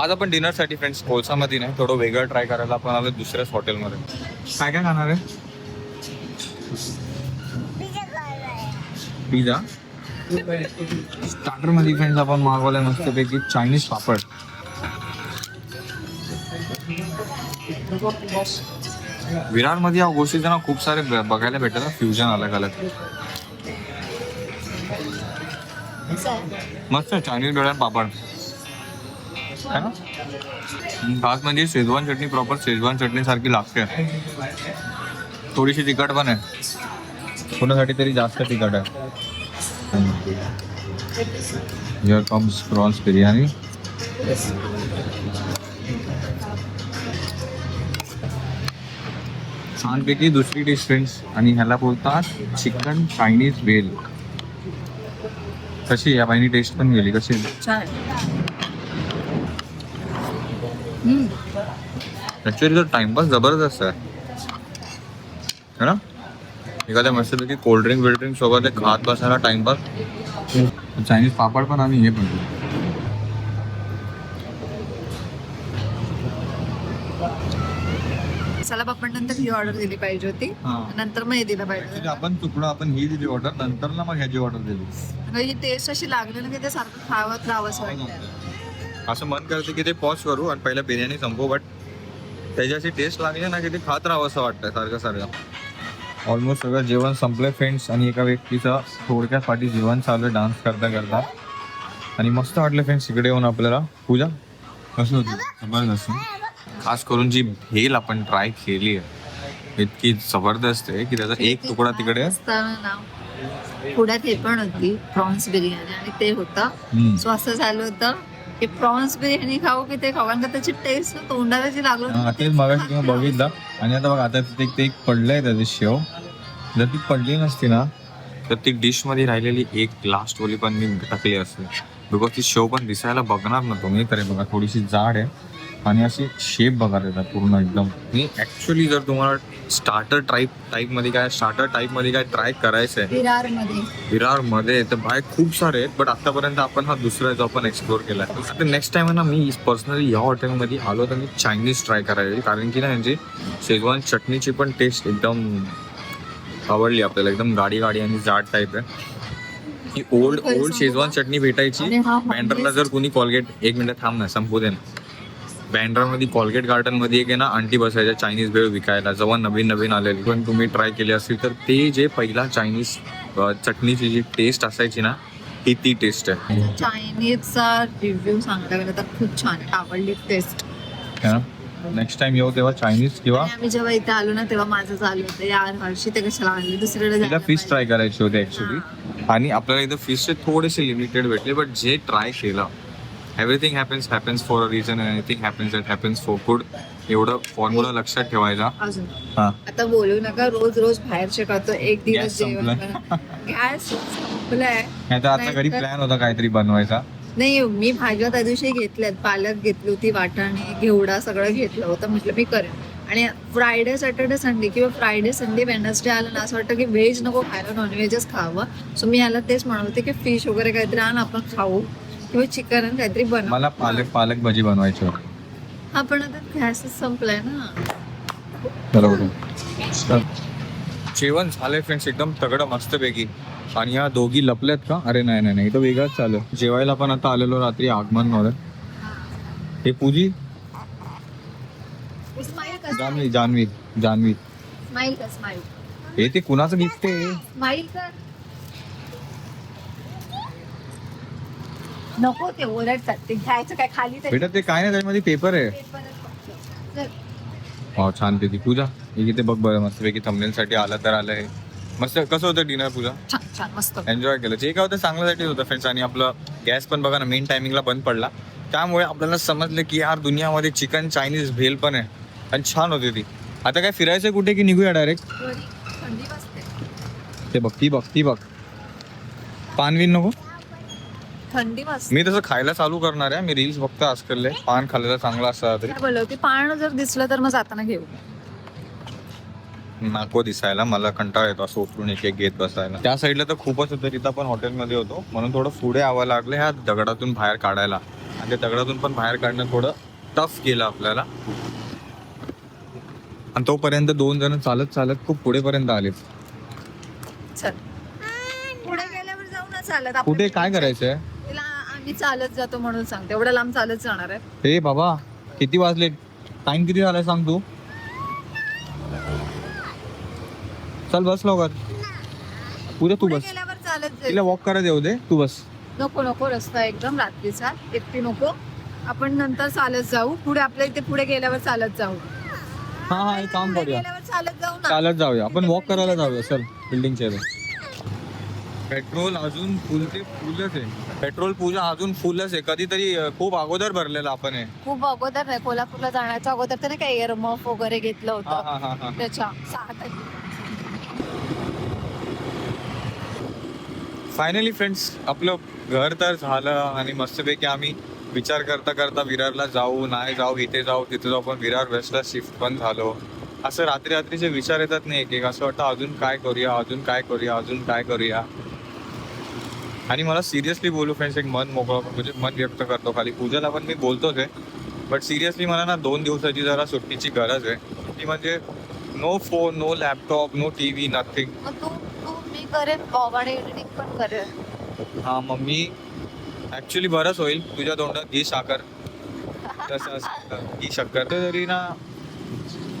आज आपण डिनरसाठी फ्रेंड्स कोळसामध्ये नाही थोडं वेगळं ट्राय करायला आपण आलो दुसऱ्याच हॉटेलमध्ये काय काय खाणार आहे? पिझ्झा स्टार्टरमध्ये फ्रेंड्स आपण मागवलंय मस्तपैकी चायनीज पापड. विरारमध्ये या गोष्टी त्यांना खूप सारे ब- बघायला भेटतात फ्युजन अलग अलग मस्त आहे चायनीज बेड पापड. खास म्हणजे शेजवान चटणी प्रॉपर शेजवान चटणी सारखी लागते थोडीशी तिखट पण आहे। कोणासाठी तरी जास्त तिखट आहे। हिअर कम्स प्रॉन्स बिर्याणी छानपैकी दुसरी डिश फ्रेंड्स आणि ह्याला बोलतात चिकन चायनीज वेल कशी या बाईनी टेस्ट पण गेली कशी? ऍक्च्युअली तर टाइमपास जबरदस्त आहे. है ना? एखाद्या मस्तपैकी कोल्ड ड्रिंक बिल्ड ड्रिंक सोबत एक खात बसायला टाइमपास चायनीज पापड पण आणि हे पण. मसाला पापड नंतर ही ऑर्डर दिली पाहिजे होती. हा. नंतर मग हे दिलं पाहिजे. आपण चुकलो आपण ही दिली ऑर्डर नंतर ना मग ह्याची ऑर्डर दिली. ही टेस्ट अशी लागली ना की ते सारखं खावत राहावंसं वाटतं असं मन करते की ते पॉज करू आणि पहिला बिर्याणी संपू बट त्याची टेस्ट लागली ना की ते खात राहावं असं वाटतं सारखं सारखं. ऑलमोस्ट सगळं जेवण संपलंय फ्रेंड्स आणि एका व्यक्तीचं थोडक्यात पाठी जेवण चालू डान्स करता करता. आणि मस्त वाटलं फ्रेंड्स इकडे येऊन आपल्याला. पूजा कसं होती? जबरदस्त. खास करून जी भेल आपण ट्राय केली आहे इतकी जबरदस्त आहे की त्याचा एक तुकडा तिकडे. पुण्यात हे पण होती प्रॉन्स बिर्याणी. आणि ते होतं. सो असं झालं होतं. की प्रॉन्स बिर्याणी खाऊ की ते खाऊ? कारण का त्याची टेस्ट तोंडाला जी लागली हा, तेच ती तुम्ही खाल्ली बघितलं. आणि आता बघ आता तिथे ते एक पडलंय त्याची शेव जर ती पडली नसती ना तर ती डिशमध्ये राहिलेली एक लास्ट वाली पण मी टाकली असते बिकॉज ती शेव पण दिसायला बघणार ना तुम्ही तरी बघा थोडीशी जाड आहे. आणि अशी शेप बघा त्याचा पूर्ण एकदम. आणि ऍक्च्युली जर तुम्हाला स्टार्टर टाईप टाईपमध्ये काय स्टार्टर टाईपमध्ये काय ट्राय करायचं आहे विरारमध्ये विरारमध्ये तर बाहेर खूप सारे आहेत बट आतापर्यंत आपण हा दुसरा जो आपण एक्सप्लोर केला आता नेक्स्ट टाइम ना मी पर्सनली या हॉटेलमध्ये आलो तर मी चायनीज ट्राय करायची कारण की ना यांची शेजवान चटणीची पण टेस्ट एकदम आवडली आपल्याला. एकदम गाडी गाडी आणि जाड टाईप आहे. ओल्ड ओल्ड शेजवान चटणी भेटायची. बँड्राला जर कोणी कॉलगेट एक मिनिट थांब ना संपू दे ना. बँड्रामध्ये कॉलगेट गार्डनमध्ये एक आहे ना आंटी बसायच्या चायनीज भेळ विकायला. जेव्हा नवीन नवीन आलेली पण तुम्ही ट्राय केली असेल तर ते जे पहिला चायनीज चटणीची जी टेस्ट असायची ना ही ती टेस्ट आहे. चायनीजचा रिव्ह्यू सांगता गेलं तर खूप छान आहे. आवडली टेस्ट नेक्स्ट टाइम येऊ तेव्हा चायनीज किंवा? आम्ही जेव्हा इथे आलो ना तेव्हा माझं चालू होतं. यार हर्षी ते कशाला आणली? दुसरीकडे फिश. ट्राय करायची होती ऍक्च्युली आणि आपल्याला इथं फिशचे थोडेसे लिमिटेड भेटले बट जे ट्राय केलं everything happens happens for a reason anything happens that happens for good एवढं फॉर्म्युला लक्षात ठेवायचा. अजून. हा. आता बोलू नका रोज रोज बाहेरचे खातो एक Gas दिवस जेवण संपलाय. गॅस संपलाय. नाही तर आता घरी प्लॅन होता काहीतरी बनवायचा. नाही मी भाज्या त्या दिवशी घेतल्यात पालक घेतली होती वाटाणे घेवडा सगळं घेतलं होतं म्हटलं मी करेन. आणि फ्रायडे सॅटर्डे संडे किंवा फ्रायडे संडे वेनसडे आलं ना असं वाटतं की व्हेज नको खायला नॉनव्हेजच खावं. सो मी याला तेच म्हणत होते की फिश वगैरे काहीतरी आण आपण खाऊ. किंवा चिकन काहीतरी बनव. मला पालक पालक भाजी बनवायची होती. हा पण आता गॅसच संपलाय ना. बरोबर जेवण झालंय फ्रेंड्स एकदम तगडं मस्तपैकी. आणि या दोघी लपल्यात का? अरे नाही नाही नाही. इथं वेगळंच चालू आहे. जेवायला पण आता आलेलो रात्री आगमनमध्ये हे पूजी? स्माईल कर. जान्हवी जान्हवी जान्हवी. स्माईल कर स्माईल हे ते कुणाचं गिफ्ट आहे? स्माईल कर. नको ते ओरडतात. ते घ्यायचं काय खाली ते बेटा ते काय नाही त्याच्यामध्ये पेपर आहे. पेपरच फक्त. चल. हो छान पैकी. पूजा हे इथे बघ बरं मस्तपैकी थंबनेल साठी आलं तर आलं हे मस्त कसं होतं डिनर पूजा? छान छान मस्त. एन्जॉय केलं. जे काय होतं चांगल्यासाठीच होतं फ्रेंड्स आणि आपलं गॅस पण बघा ना मेन टायमिंगला बंद पडला. त्यामुळे आपल्याला समजलं की यार दुनियामध्ये चिकन चायनीज भेल पण आहे. आणि छान होती ती. आता काय फिरायचं कुठे की निघूया डायरेक्ट घरी. थंडी वाजते ते बघ ती बघ ती बघ. पान विन नको? थंडी वाजते मी तसं खायला चालू करणार आहे. मी रील्स बघतो आजकाल पान खाल्लेलं चांगलं असतं तरी काय बोलव की पान जर दिसलं तर मग जाताना घेऊ. नको दिसायला. मला कंटाळा येतो असं उतरून एक एक घेत बसायला. त्या साईडला तर खूपच होतं. तिथं पण हॉटेलमध्ये होतो. म्हणून थोडं पुढे यावं लागलं ह्या दगडातून बाहेर काढायला. आणि त्या दगडातून पण बाहेर काढणं थोडं टफ केलं आपल्याला. आणि तोपर्यंत दोन जण चालत चालत खूप पुढेपर्यंत आले चल. पुढे गेल्यावर जाऊ ना चालत. आपण कुठे काय करायचंय? आम्ही चालत जातो म्हणून सांगते. एवढं लांब चालत जाणार आहे. हे बाबा किती वाजले? टाइम किती झालाय सांग तू? चल बस लवकर. पूजा तू बस. गेल्यावर चालत जाईल. तिला वॉक करायला येऊ दे. तू बस. नको नको रस्ता एकदम रात्रीचा. एकटी नको. आपण नंतर चालत जाऊ. पुढे आपल्या इथे पुढे गेल्यावर चालत जाऊ. हा हा काम पुढे करूया. गेल्यावर चालत जाऊ ना. चालत जाऊया. आपण वॉक करायला जाऊया. चल बिल्डिंगच्या पेट्रोल अजून फुल ते फुलच आहे. पेट्रोल पूजा अजून फुलच आहे. कधीतरी अं, खूप अगोदर भरलेलं आपण हे खूप अगोदर नाही कोल्हापूरला जाण्याच्या अगोदर त्याने काही एअरमॉफ वगैरे घेतलं हा होतं. हा हा हा त्याच्या सहा फायनली फ्रेंड्स आपलं घर तर झालं आणि मस्तपैकी आम्ही विचार करता करता विरारला जाऊ नाही जाऊ इथे जाऊ तिथे जाऊ पण विरार वेस्टला शिफ्ट पण झालो. असं रात्री रात्रीचे विचार येतात नाही एक एक. असं वाटतं अजून काय करूया अजून काय करूया अजून काय करूया. आणि मला सिरियसली बोलू फ्रेंड्स एक मन मोकळं म्हणजे मन व्यक्त करतो खाली. पूजाला पण मी बोलतोच आहे. बट सिरियसली मला ना दोन दिवसाची जरा सुट्टीची गरज आहे. ती म्हणजे no phone no laptop no T V nothing मी करेन एडिटिंग पण करेन. हा मग मी ऍक्च्युली बरंच होईल. तुझ्या तोंडात घी साखर. तसं शक्कर तर तरी ना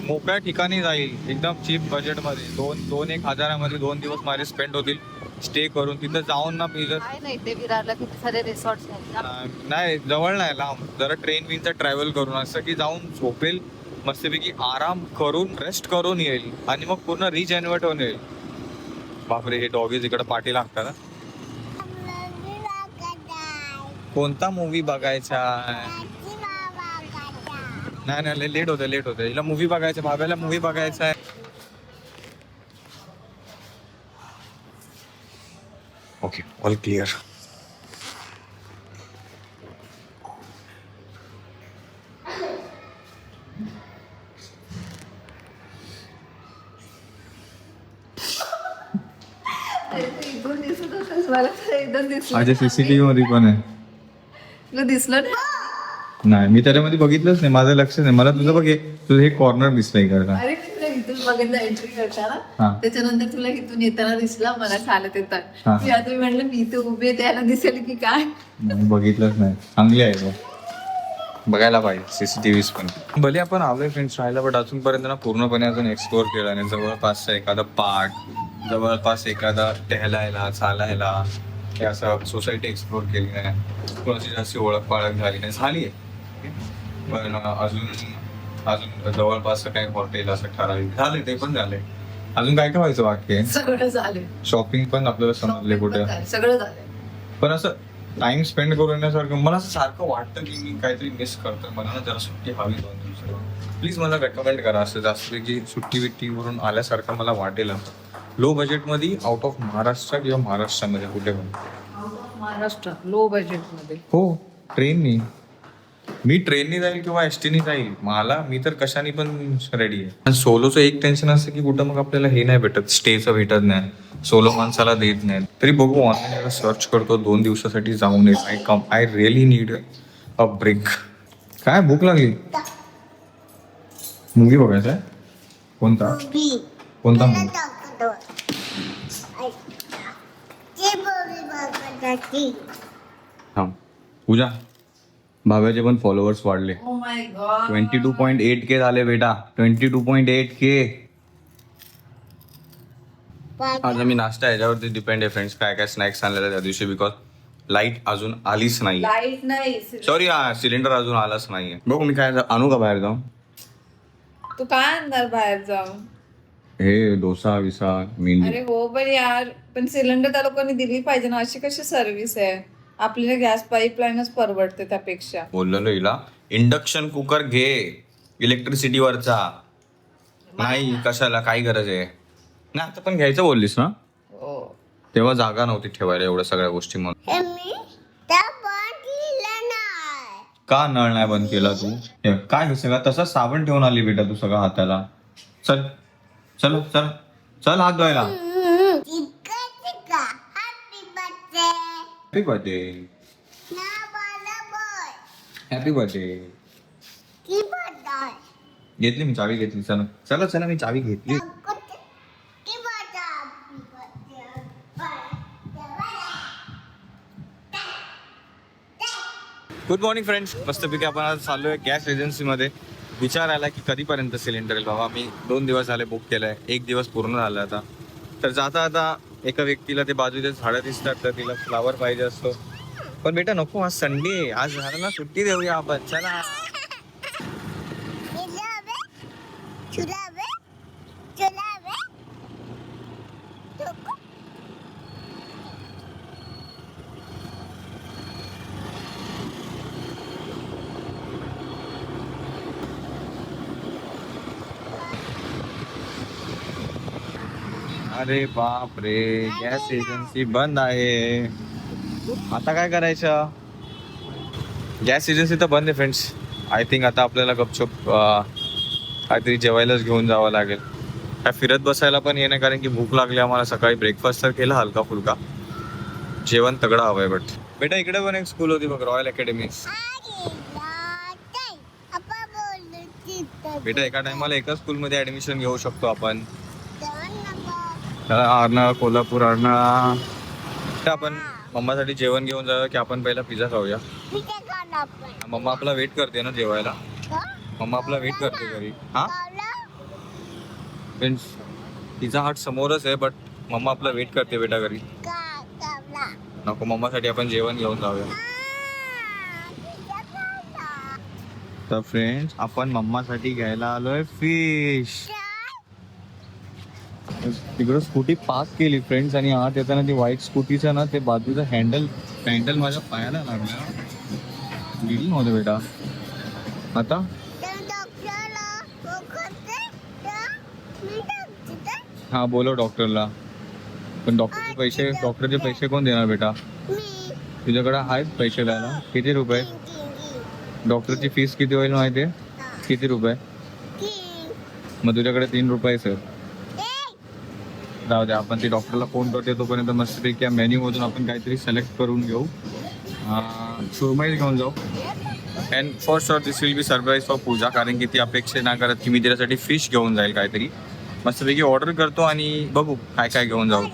मोकळ्या ठिकाणी जाईल. एकदम चीप बजेटमध्ये दोन दोन एक हजारामध्ये दोन दिवस माझे स्पेंड होतील. स्टे करून तिथं जाऊन ना मी जर काय नाही ते विरारला किती सारे रिसॉर्ट आहेत ना- नाही जवळ नाही लांब. जरा ट्रेन विनचा ट्रॅव्हल करून असं की जाऊन झोपेल मस्तपैकी आराम करून रेस्ट करून येईल. आणि मग पूर्ण रिजॅन्युएट होऊन येईल. बापरे हे डॉगीज इकडे पाठी लागतात ना कोणता मूवी बघायचा? नाही नाही लेट होतं लेट होतं हिला मूवी बघायचं भाव्याला मूवी बघायचा आहे. All clear. दिसलं माझ्या सीसीटीव्ही मध्ये पण आहे. तुला दिसलं नाही? नाही मी त्याच्यामध्ये बघितलंच नाही. माझं लक्ष नाही. मला तुझं बघ हे तुझं हे कॉर्नर अरे मी तुला इथून बघितलं एंट्री करताना. त्याच्यानंतर तुला इथून येताना दिसला मला चालत येतात. मी आता म्हटलं मी इथे उभी आहे त्याला दिसेल की काय? बघितलंच नाही. चांगली आहे बघायला पाहिजे सीसीटीव्ही पण. भले आपण आलोय फ्रेंड्स राहायला बट अजूनपर्यंत ना पूर्णपणे अजून एक्सप्लोर केला नाही. जवळपासचा एखादा पार्क जवळपास एखादा टहलायला चालायला हे असं सोसायटी एक्सप्लोर केली नाही. कोणाची जास्त ओळख पाळख झाली नाही. झाली आहे. पण अजून अजून जवळपास काही हॉटेल असं ठराविक झाले ते पण झाले. अजून काय काय व्हायचं बाकी आहे? सगळं झालं. शॉपिंग पण आपल्याला समजले कुठे? सगळं झालं. पण असं टाइम स्पेंड करून येण्यासारखं मला असं सारखं वाटतं की मी काहीतरी मिस करतो मला ना जरा सुट्टी हवी दोन दिवसाला. प्लीज मला रेकमेंड करा असं जास्त की सुट्टी बिट्टीवरून आल्यासारखं मला वाटेल असं लो बजेटमध्ये आउट ऑफ महाराष्ट्र किंवा महाराष्ट्रामध्ये कुठे पण. महाराष्ट्र लो बजेटमध्ये. हो ट्रेननी मी ट्रेननी जाईल किंवा एस टीनी जाईल? मला मी तर कशाने पण रेडी आहे. सोलोचं एक टेन्शन असतं की कुठं मग आपल्याला हे नाही भेटत स्टेचं भेटत नाही सोलो माणसाला देत नाही. तरी बघू ऑनलाईन सर्च करतो दोन दिवसासाठी जाऊन येईल. I come I really need a break काय भूक लागली? मूवी बघायचा आहे? कोणता? कोणता मूवी हा पूजा भाव्याचे पण फॉलोअर्स वाढले. ओ my God twenty two point eight K झाले बेटा. Twenty two point eight K आज मी नाश्ता याच्यावरती डिपेंड आहे फ्रेंड्स काय काय स्नॅक्स आणलेले त्या दिवशी बिकॉज लाइट अजून आलीच नाही लाइट नाही सॉरी हा सिलेंडर अजून आलाच नाहीये. बघू मी काय आणू का बाहेर जाऊन? तू काय आणणार बाहेर जाऊन? हे डोसा विसा मेंदू अरे हो पण यार पण सिलेंडर त्या लोकांनी दिली पाहिजे ना. अशी कशी सर्व्हिस आहे? आपल्याला गॅस पाईपलाईनच परवडते त्यापेक्षा. बोललेलो हिला. इंडक्शन कुकर घे. इलेक्ट्रिसिटीवरचा नाही कशाला? काय गरज आहे? नाही आता पण घ्यायचं बोललीस ना? हो. तेव्हा जागा नव्हती ठेवायला एवढ्या सगळ्या गोष्टी म्हणून. का नळ नाही बंद केला तू? हे, काय हे सगळं? तसा साबण ठेवून आली बेटा तू सगळं हाताला. चल. चल चल. चल हात धुवायला. हॅपी बर्थडे हॅपी बर्थडे घेतली मी चावी घेतली. चला चला चला मी चावी घेतली. गुड मॉर्निंग फ्रेंड्स मस्तपैकी आपण आज चाललो आहे गॅस एजन्सीमध्ये विचार आला की कधीपर्यंत सिलेंडर येईल? बाबा मी दोन दिवस झाले बुक केलं आहे एक दिवस पूर्ण झाला आता. तर जाता आता एका व्यक्तीला ते बाजूचे झाडं दिसतात तर तिला फ्लावर पाहिजे असतो. पण बेटा नको आज संडे आहे. आज झाडांना सुट्टी देऊया आपण. चला. अरे बाप रे गॅस एजन्सी बंद आहे. आता काय करायचं? गॅस एजन्सी तर बंद आहे फ्रेंड्स आय थिंक आता आपल्याला गपचूप काहीतरी जेवायलाच घेऊन जावं लागेल. काय फिरत बसायला पण येणं कारण की भूक लागली आम्हाला. सकाळी ब्रेकफास्ट तर केला हलका फुलका जेवण तगडा हवंय बट बेटा इकडे पण एक स्कूल होती बघ रॉयल अकॅडमी बेटा एका टायमाला एका स्कूलमध्ये ऍडमिशन घेऊ शकतो आपण. अर्नाळा कोल्हापूर अर्नाळा तर आपण मम्मासाठी जेवण घेऊन जाऊया की आपण पहिला पिझ्झा खाऊया. मम्मा आपला वेट करते ना जेवायला. मम्मा आपला वेट करते घरी. हा? फ्रेंड्स पिझ्झा हट समोरच आहे बट मम्मा आपला वेट करते बेटा घरी. नको मम्मासाठी आपण जेवण घेऊन जाऊया. तर फ्रेंड्स आपण मम्मासाठी घ्यायला आलोय फिश तिकडं स्कूटी पास केली फ्रेंड्स आणि आत येताना ती व्हाईट स्कूटीचं ना ते बाजूचं हँडल हँडल माझ्या पायाला लागलं. गेली नव्हतं बेटा. आता? हा बोलो डॉक्टरला पण डॉक्टरचे पैसे डॉक्टरचे पैसे कोण देणार बेटा? तुझ्याकडे आहेत पैसे द्यायला. किती रुपये? डॉक्टरची फीस किती होईल माहिती आहे किती रुपये? मग तुझ्याकडे तीन रुपये सर जाऊ द्या. आपण ते डॉक्टरला फोन करते तोपर्यंत मस्तपैकी मेन्यूमधून आपण काहीतरी सिलेक्ट करून घेऊ. सुरमई घेऊन जाऊ. And for sure this will be surprise for Pooja कारण की ती अपेक्षा नाही करत की मी तिच्यासाठी फिश घेऊन जाईल काहीतरी. मस्तपैकी ऑर्डर करतो आणि बघू काय काय घेऊन जाऊ.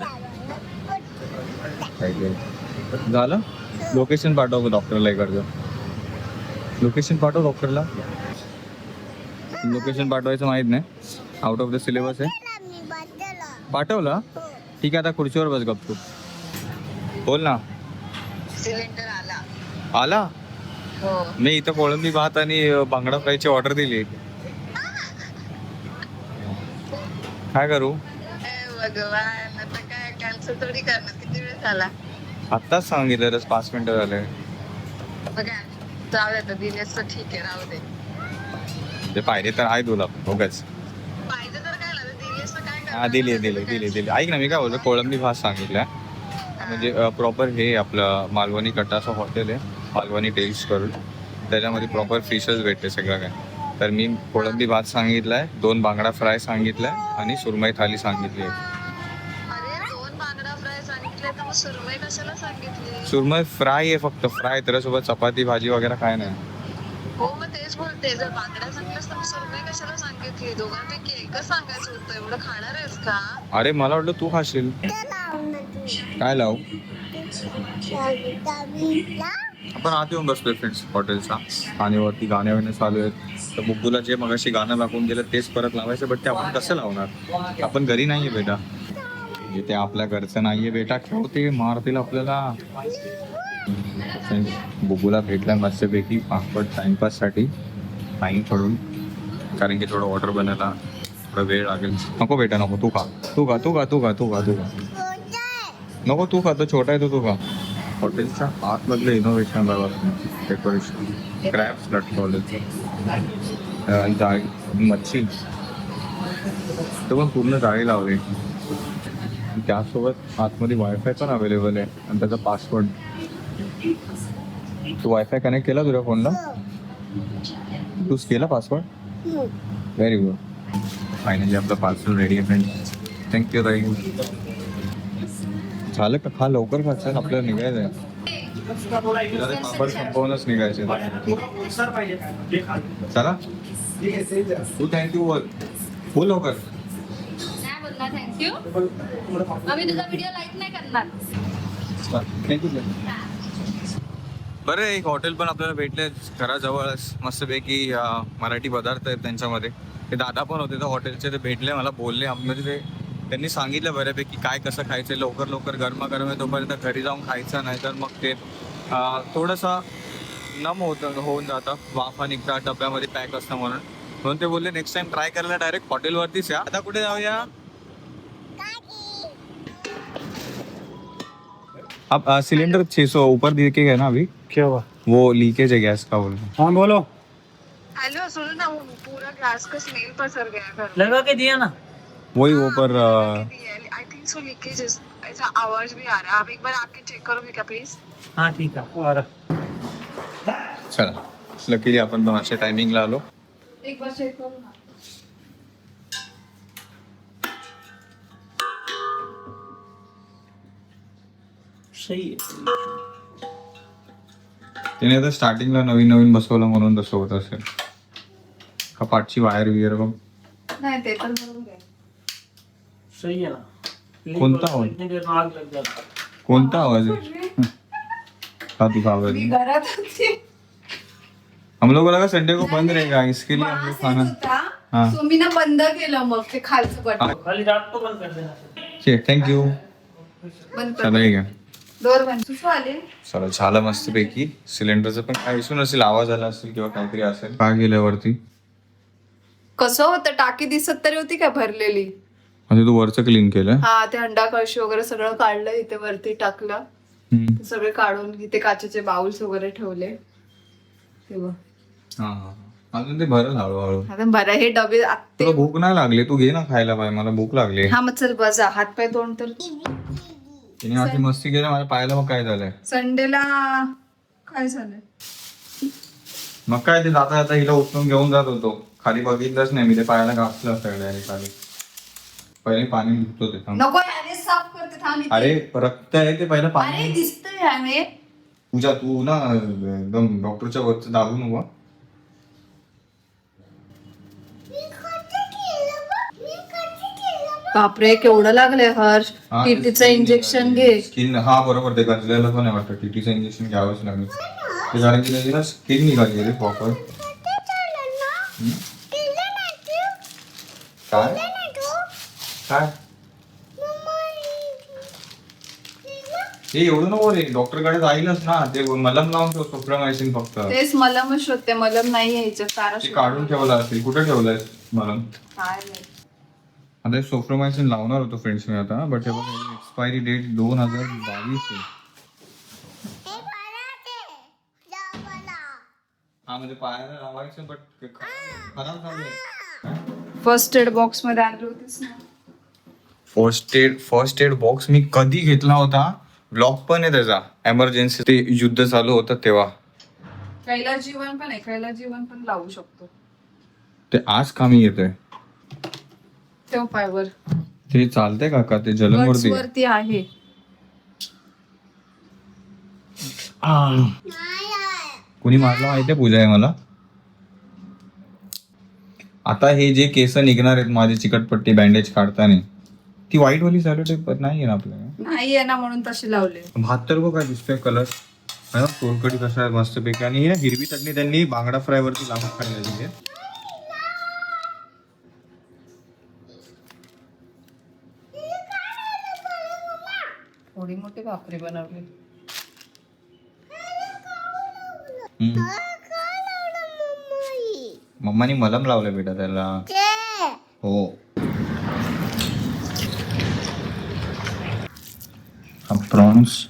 ते. झालं? लोकेशन पाठव डॉक्टरला इकडचं. लोकेशन पाठव डॉक्टरला लोकेशन पाठवायचं माहीत नाही. आउट ऑफ द सिलेबस आहे. पाठवलं? ठीक आहे आता खुर्चीवर बस गप्पू बोल ना. सिलेंडर आला. आला? हो. मी इथं कोळंबी भात आणि बांगडा फ्रायची ऑर्डर दिली. काय करू? भगवान आता काय कॅन्सल थोडी करणार. किती वेळ झाला? आत्ताच सांगितलं रस पाच मिनिटं झाले. बघा दिलेस तर ठीक आहे राहू दे. ते पाहिजे तर आहे तुला बघच पाहिजे तर काय लागलं दिलेस तर काय हा? दिली दिली दिली दिली ऐक ना मी काय बोलतो कोळंबी भात सांगितलं म्हणजे प्रॉपर हे आपलं मालवणी कट्टाचं हॉटेल आहे. मालवणी टेल्स करून. त्याच्यामध्ये प्रॉपर फिशच भेटते सगळं काय तर मी कोळंबी भात सांगितलाय दोन बांगडा फ्राय सांगितलाय आणि सुरमई थाली सांगितली आहे. दोन बांगडा फ्राय सांगितले तर मग सुरमई कशाला सांगितली? सुरमई फ्राय आहे फक्त. फ्राय त्याच्यासोबत चपाती भाजी वगैरे काय नाही. बोलते जर बांगडा सांगितलंस तर मग सुरमई कशाला सांगितली? दोघांपैकी एकच सांगायचं होतं. एवढं खाणार आहेस का? अरे मला वाटलं तू खाशील. काय लावू? आपण आत येऊन बसलोय फ्रेंड्स हॉटेलचा. आणि वरती गाणे वाणे चालू आहेत. तर बुद्धूला जे मगाशी गाणं लागून गेलं तेच परत लावायचं. बट ते आपण कसं लावणार? आपण घरी नाहीये बेटा. जिथे आपल्या घरचं नाहीये बेटा. खेळते मारतील आपल्याला. बुगूला भेटला मस्तपैकी पापड टाइमपास टाइम पडून कारण की थोडं ऑर्डर बनायला थोडा वेळ लागेल. नको बेटा नको. तू खा. तू खा तू खा तू खा तू खा तू खा. नको तू खा. तो छोटा आहे तो तू खा. हॉटेलच्या आतमधलं इनोव्हेशन डेकोरेशन क्रॅप्स लटकवले जाळी मच्छी. तो पण पूर्ण जाळी लावली त्यासोबत आतमध्ये वायफाय पण अवेलेबल आहे. आणि त्याचा पासवर्ड तू वायफाय कनेक्ट केला तुझ्या फोनला तूच केला पासवर्ड व्हेरी गुड फायनली आपलं पार्सल रेडी आहे फ्रेंड थँक्यू ताई. झालं का? खा लवकर खा चल आपल्याला निघायचं आहे पापड संपवूनच निघायचे चला. तू थँक्यू बोल. बोल लवकर. थँक्यू आम्ही तुझा व्हिडिओ लाईक नाही करणार. थँक्यू बरं एक हॉटेल पण आपल्याला भेटले घराजवळच मस्तपैकी मराठी पदार्थ आहेत त्यांच्यामध्ये. ते दादा पण होते त्या हॉटेलचे ते भेटले मला बोलले. म्हणजे ते त्यांनी सांगितलं बऱ्यापैकी काय कसं खायचं लवकर लवकर गरमागरम आहे तोपर्यंत घरी जाऊन खायचं नाही तर मग ते थोडंसं नम होतं होऊन जातं. वाफा निघतात डब्यामध्ये पॅक असतं म्हणून. म्हणून ते बोलले नेक्स्ट टाइम ट्राय करायला डायरेक्ट हॉटेलवरतीच या. आता कुठे जाऊया? आप सिलेंडर 600 ऊपर दिखे गए ना अभी? क्या हुआ? वो लीकेज है गैस का बोल हाँ। बोलो। हेलो सुनो ना वो पूरा गैस का स्मेल पसर गया घर। लगा के दिया ना। वही ऊपर आई थिंक सो लीकेज ऐसा आवाज़ भी आ रहा है। आप एक बार आके चेक करोगे क्या प्लीज़ हाँ ठीक है आ रहा। चला लकीली आपण पण अशा टायमिंगला आलो एक बार चेक करो ना। सही है तिने आता स्टार्टिंगला नवीन नवीन बसवलं म्हणून तसं होत असेल. का पाठची वायर वियर बघ. नाही ते तर बरोबर आहे सही है ना? कोणता आवाज? कोणता आवाज है. का तू का आवाज हम लोग लगा संडे को बंद रहेगा इसके लिए हम लोग खाना हाँ। सो मी ना बंद केलं मग ते खालचं बटन खाली रात को बंद कर देना. ठीक थँक्यू बंद कर हे दोर आले. चला झालं मस्तपैकी. सिलेंडरचं पण काय इशू नसेल आवाज आला असेल किंवा काहीतरी असेल. का गेल्यावरती? कसं होतं टाकी दिसत तरी होती काय भरलेली? म्हणजे तू वरचं क्लीन केलं? हा ते अंडा कळशी वगैरे सगळं काढलं इथे वरती टाकलं. हम्म. ते सगळे काढून इथे काचेचे बाउल्स वगैरे ठेवले. तेव्हा हा, हा. अजून ते भरल हळूहळू. आता बरं हे डबे आत्ते. तुला भूक नाही लागली? तू घे ना खायला पाहिजे मला भूक लागली. हा मग चल बजा हात पाय तोंड तर तिने अशी मस्ती केली माझ्या पायाला मग काय झालंय. संडेला काय झालंय? मग काय ते जाता जाता हिला उचलून घेऊन जात होतो. खाली बघितलंच नाही मी ते पायाला घासलं सगळं आणि खाली. पहिले पाणी धुतो ते थांब. नको याने साफ करते थांब इथे. अरे रक्त आहे ते पहिलं अरे पाणी दिसतंय तुझ्या तू ना एकदम डॉक्टरच्या वरचं दाबू नको बापरे केवढं लागलंय हर्ष. हा, टीटीचं इंजेक्शन घे. स्किन हा बरोबर ते गंजलेलं पण आहे वाटतं. टीटीचं इंजेक्शन घ्यावंच लागेल. ते कारण की त्याची ना स्किन निघाली रे प्रॉपर काय? काय? हे एवढं नको रे. डॉक्टरकडे जाईलच ना. ते मलम लावून ठेव सुप्रमायसिन फक्त. तेच मलमच शोधते मलम नाही यायचं ते काढून ठेवलं असेल. कुठे ठेवलंय मलम? काय माहीत. आता सोफ्रोमायसिन लावणार होतो फ्रेंड्स मी आता बट हे बघा एक्सपायरी डेट दोन हजार बावीस आहे. हा म्हणजे पायाला लावायचं बट खराब झालंय फर्स्ट एड बॉक्समध्ये आणली होतीस ना? First aid first aid box मी कधी घेतला होता? ब्लॉक पण आहे त्याचा. एमर्जन्सी ते युद्ध चालू होतं तेव्हा. कैला जीवन पण आहे. कैला जीवन पण लावू शकतो. ते आज कामी येतंय. तेव्हा पायवर ते चालतंय काका ते जलमवरती आहे. वरती आहे कुणी मारला माहितीये पूजा आहे मला? आता हे जे केस निघणार आहेत माझे चिकटपट्टी बँडेज काढताना ती व्हाईट वाली सॅलोटेप नाही आहे ना आपल्याला. नाही आहे ना म्हणून तसे लावले. भात तर बघ काय दिसतोय कलर सोलकडी कसा आहे मस्तपैकी. आणि ही हिरवी चटणी त्यांनी बांगडा फ्राय वरती लावून काढलेली आहे. थोडी मोठी भाकरी बनवली. मम्मानी मलम लावलं बेटा त्याला. हो. प्रॉन्स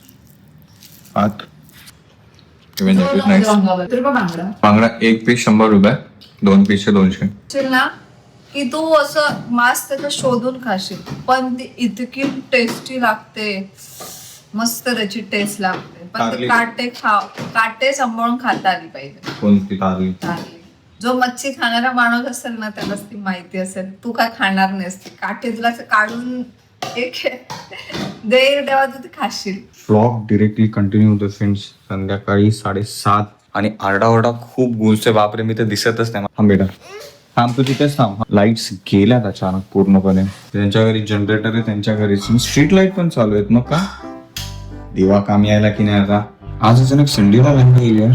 भात. बांगडा बांगडा एक पीस शंभर रुपये. दोन पीसचे दोनशे. की तू असं मास त्याचं शोधून खाशील. पण ती इतकी टेस्टी लागते. मस्त त्याची टेस्ट लागते. पण कारली. ते काटे खा काटे सांभाळून खाता आली पाहिजे. कोणती? कारली. कारली. जो मच्छी खाणारा माणूस असेल ना त्यालाच ती माहिती असेल. तू काय खाणार नाहीस. ती काटे तुला असं काढून एक देईल तेव्हा तू ते खाशील. व्लॉग डिरेक्टली कंटिन्यू होतो फ्रेंड्स संध्याकाळी साडेसात आणि आरडाओरडा खूप गुंजते. बापरे मी तर दिसतच नाही. थांब बेटा. थांब तू तिथेच थांब. लाईट्स गेल्यात अचानक पूर्णपणे. त्यांच्या घरी जनरेटर आहे त्यांच्या घरी. स्ट्रीट लाइट पण चालू आहेत मग का? दिवा काम यायला की नाही आता? आज अचानक संडेला लाइट गेली यार